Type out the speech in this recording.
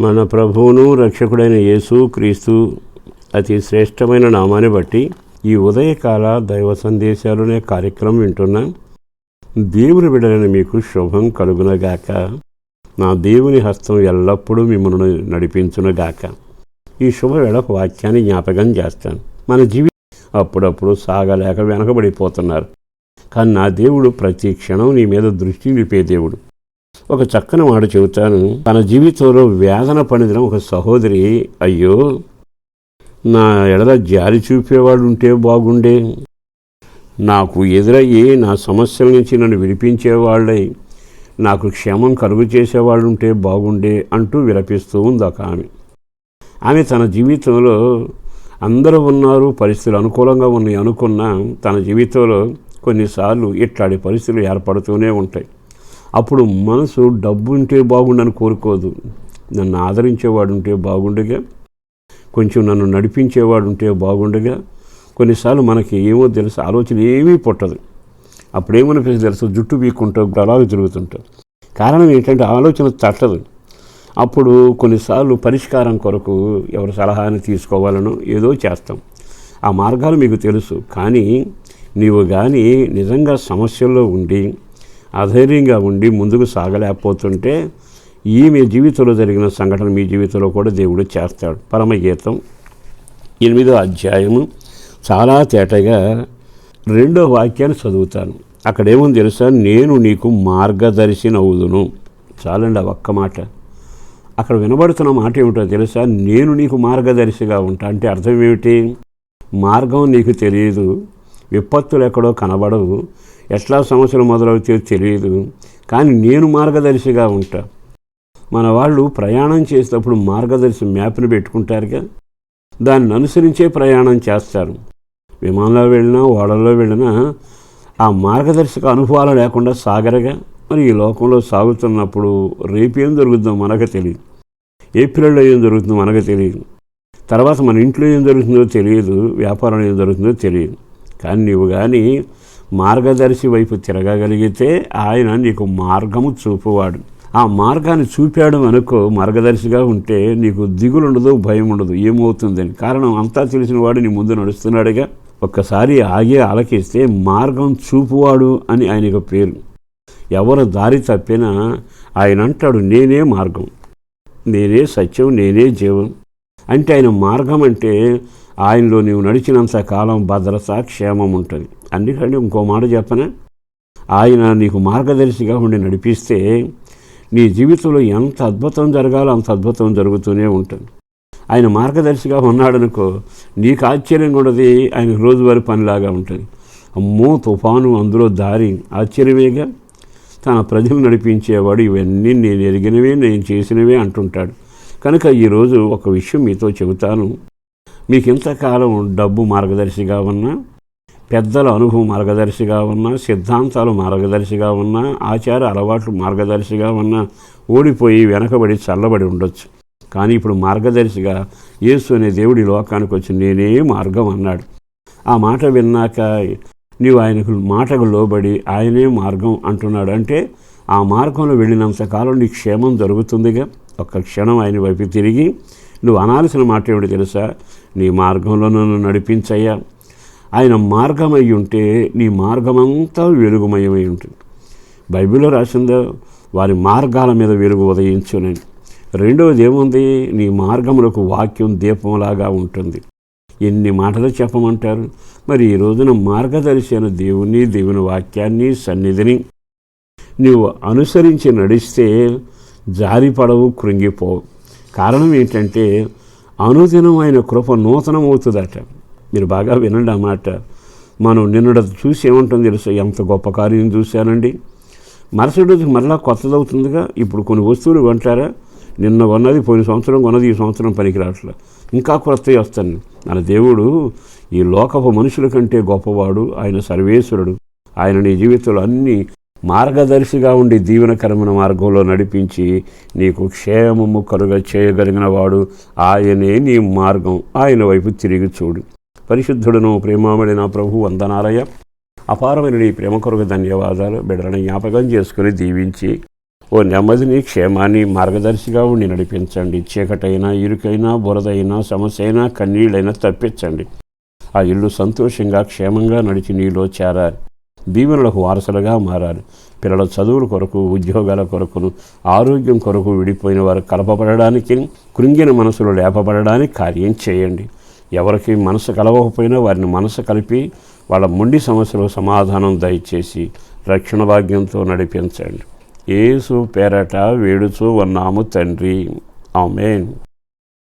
మన ప్రభువును రక్షకుడైన యేసు క్రీస్తు అతి శ్రేష్టమైన నామాన్ని బట్టి ఈ ఉదయకాల దైవ సందేశాలునే కార్యక్రమం వింటున్నా దేవుని బిడ్డలైన మీకు శుభం కలుగునగాక. నా దేవుని హస్తం ఎల్లప్పుడూ మిమ్మల్ని నడిపించునుగాక. ఈ శుభవేళ ఒక వాక్యాన్ని జ్ఞాపకం చేస్తాను. మన జీవి అప్పుడప్పుడు సాగలేక వెనకబడిపోతున్నారు. కానీ నా దేవుడు ప్రతి క్షణం నీ మీద దృష్టి నిలిపే దేవుడు. ఒక చక్కని మాట చెబుతాను. తన జీవితంలో వేదన పడిన ఒక సహోదరి అయ్యో నా ఎడల జారి చూపేవాడు ఉంటే బాగుండే. నాకు ఎదురయ్యి నా సమస్యల నుంచి నన్ను విడిపించేవాళ్ళై. నాకు క్షేమం కలుగు చేసేవాళ్ళు ఉంటే బాగుండే అంటూ విలపిస్తూ ఉంది ఒక ఆమె. ఆమె తన జీవితంలో అందరూ ఉన్నారు పరిస్థితులు అనుకూలంగా ఉన్నాయి అనుకున్నా తన జీవితంలో కొన్నిసార్లు ఇట్లాంటి పరిస్థితులు ఏర్పడుతూనే ఉంటాయి. అప్పుడు మనసు డబ్బు ఉంటే బాగుండని కోరుకోదు. నన్ను ఆదరించేవాడు ఉంటే బాగుండగా కొంచెం నన్ను నడిపించేవాడు ఉంటే బాగుండగా కొన్నిసార్లు మనకి ఏమో తెలుసు ఆలోచన ఏమీ పుట్టదు. అప్పుడేమనిపిస్తుంది తెలుసు? జుట్టు పీక్కుంటావు అలాగే తిరుగుతుంటావు కారణం ఏంటంటే ఆలోచన తట్టదు. అప్పుడు కొన్నిసార్లు పరిష్కారం కొరకు ఎవరి సలహాని తీసుకోవాలనో ఏదో చేస్తాం. ఆ మార్గాలు మీకు తెలుసు కానీ నీవు కానీ నిజంగా సమస్యల్లో ఉండి అధైర్యంగా ఉండి ముందుకు సాగలేకపోతుంటే ఈమె జీవితంలో జరిగిన సంఘటన మీ జీవితంలో కూడా దేవుడు చేస్తాడు. పరమగీతం ఎనిమిదో అధ్యాయము చాలా తేటగా రెండో వాక్యాన్ని చదువుతాను. అక్కడేముంది తెలుసా? నేను నీకు మార్గదర్శిని అవుదును చాలండి ఆ ఒక్క మాట. అక్కడ వినబడుతున్న మాట ఏమిటో తెలుసా? నేను నీకు మార్గదర్శిగా ఉంటా అంటే అర్థం ఏమిటి? మార్గం నీకు తెలియదు. విపత్తులు ఎక్కడో కనబడవు. ఎట్లా సమస్యలు మొదలవుతాయో తెలియదు. కానీ నేను మార్గదర్శిగా ఉంటా. మన వాళ్ళు ప్రయాణం చేసేటప్పుడు మార్గదర్శి మ్యాప్ని పెట్టుకుంటారుగా. దాన్ని అనుసరించే ప్రయాణం చేస్తారు. విమానంలో వెళ్ళినా ఓడల్లో వెళ్ళినా ఆ మార్గదర్శక అనుభవాలు లేకుండా సాగరగా. మరి ఈ లోకంలో సాగుతున్నప్పుడు రేపేం జరుగుతుందో మనకు తెలియదు. ఏప్రిల్లో ఏం జరుగుతుందో మనకు తెలియదు. తర్వాత మన ఇంట్లో ఏం జరుగుతుందో తెలియదు. వ్యాపారంలో ఏం జరుగుతుందో తెలియదు. కానీ నీవు కానీ మార్గదర్శి వైపు తిరగగలిగితే ఆయన నీకు మార్గము చూపువాడు. ఆ మార్గాన్ని చూపాడు అనుకో మార్గదర్శిగా ఉంటే నీకు దిగులు ఉండదు భయం ఉండదు ఏమవుతుందని. కారణం అంతా తెలిసిన వాడు నీ ముందు నడుస్తున్నాడుగా. ఒక్కసారి ఆగి ఆలకిస్తే మార్గం చూపువాడు అని ఆయనకు పేరు. ఎవరు దారి తప్పినా ఆయన అంటాడు నేనే మార్గం. నేనే సత్యం నేనే జీవం. అంటే ఆయన మార్గం అంటే ఆయనలో నీవు నడిచినంత కాలం భద్రత క్షేమం ఉంటుంది. అందుకంటే ఇంకో మాట చెప్పనా? ఆయన నీకు మార్గదర్శిగా ఉండి నడిపిస్తే నీ జీవితంలో ఎంత అద్భుతం జరగాలో అంత అద్భుతం జరుగుతూనే ఉంటుంది. ఆయన మార్గదర్శిగా ఉన్నాడనుకో నీకు ఆశ్చర్యంగా ఉండదు ఆయన రోజువారి పనిలాగా ఉంటుంది. అమ్మో తుఫాను అందులో దారి ఆశ్చర్యమేగా? తన ప్రజలు నడిపించేవాడు ఇవన్నీ నేను ఎరిగినవే నేను చేసినవే అంటుంటాడు. కనుక ఈరోజు ఒక విషయం మీతో చెబుతాను. మీకు ఇంతకాలం డబ్బు మార్గదర్శిగా ఉన్నా పెద్దల అనుభవం మార్గదర్శిగా ఉన్నా సిద్ధాంతాలు మార్గదర్శిగా ఉన్నా ఆచార అలవాట్లు మార్గదర్శిగా ఉన్నా ఓడిపోయి వెనకబడి చల్లబడి ఉండొచ్చు. కానీ ఇప్పుడు మార్గదర్శిగా యేసు అనే దేవుడి లోకానికి వచ్చి నేనే మార్గం అన్నాడు. ఆ మాట విన్నాక నీవు ఆయనకు మాటకు లోబడి ఆయనే మార్గం అంటున్నాడు. అంటే ఆ మార్గంలో వెళ్ళినంతకాలం నీ క్షేమం జరుగుతుందిగా. ఒక్క క్షణం ఆయన వైపు తిరిగి నువ్వు అనాల్సిన మాట ఏమిటి తెలుసా? నీ మార్గంలో నన్ను నడిపించయ్యా. ఆయన మార్గమై ఉంటే నీ మార్గమంతా వెలుగుమయమై ఉంటుంది. బైబిల్లో రాసిందో వారి మార్గాల మీద వెలుగు ఉదయించునని. రెండవది ఏముంది? నీ మార్గములకు వాక్యం దీపంలాగా ఉంటుంది. ఎన్ని మాటలు చెప్పమంటారు? మరి ఈ రోజున మార్గదర్శి అయిన దేవుని దేవుని వాక్యాన్ని సన్నిధిని నీవు అనుసరించి నడిస్తే జారిపడవు కృంగిపోవు. కారణం ఏంటంటే అనుదినం ఆయన కృప నూతనం అవుతుందట మీరు బాగా వినండి మాట. మనం నిన్నడ చూసి ఏమంటుంది తెలుసు? ఎంత గొప్ప కార్యం చూశానండి. మరుసటి రోజుకి మరలా కొత్తదవుతుందిగా. ఇప్పుడు కొన్ని వస్తువులు కొంటారా? నిన్న కొన్నది పోయిన సంవత్సరం కొన్నది ఈ సంవత్సరం పనికిరాట్లా ఇంకా కొత్తవి వస్తాను మన దేవుడు ఈ లోకపు మనుషుల కంటే గొప్పవాడు. ఆయన సర్వేశ్వరుడు. ఆయన నీ జీవితంలో అన్ని మార్గదర్శిగా ఉండి దీవెనకరమైన మార్గంలో నడిపించి నీకు క్షేమము కలుగ చేయగలిగిన వాడు ఆయనే నీ మార్గం. ఆయన వైపు తిరిగి చూడు. పరిశుద్ధుడును ప్రేమామడి నా ప్రభు వందనాలయ అపారమైన నీ ప్రేమ కొరకు ధన్యవాదాలు. బిడ్డలను జ్ఞాపకం చేసుకుని దీవించి ఓ నెమ్మదిని క్షేమాన్ని మార్గదర్శిగా ఉండి నడిపించండి. చీకటైనా ఇరుకైనా బురదైనా సమస్య అయినా కన్నీళ్ళైనా తప్పించండి. ఆ ఇల్లు సంతోషంగా క్షేమంగా నడిచి నీలో చేరాలి. దీవెనలకు వారసులుగా మారారు పిల్లల చదువుల కొరకు ఉద్యోగాల కొరకును ఆరోగ్యం కొరకు విడిపోయిన వారు కలపబడడానికి కృంగిన మనసులు లేపబడడానికి కార్యం చేయండి. ఎవరికి మనసు కలవకపోయినా వారిని మనసు కలిపి వాళ్ళ మొండి సమస్యలు సమాధానం దయచేసి రక్షణ భాగ్యంతో నడిపించండి. ఏసు పేరట వేడుచూ ఉన్నాము తండ్రి. ఆమెన్.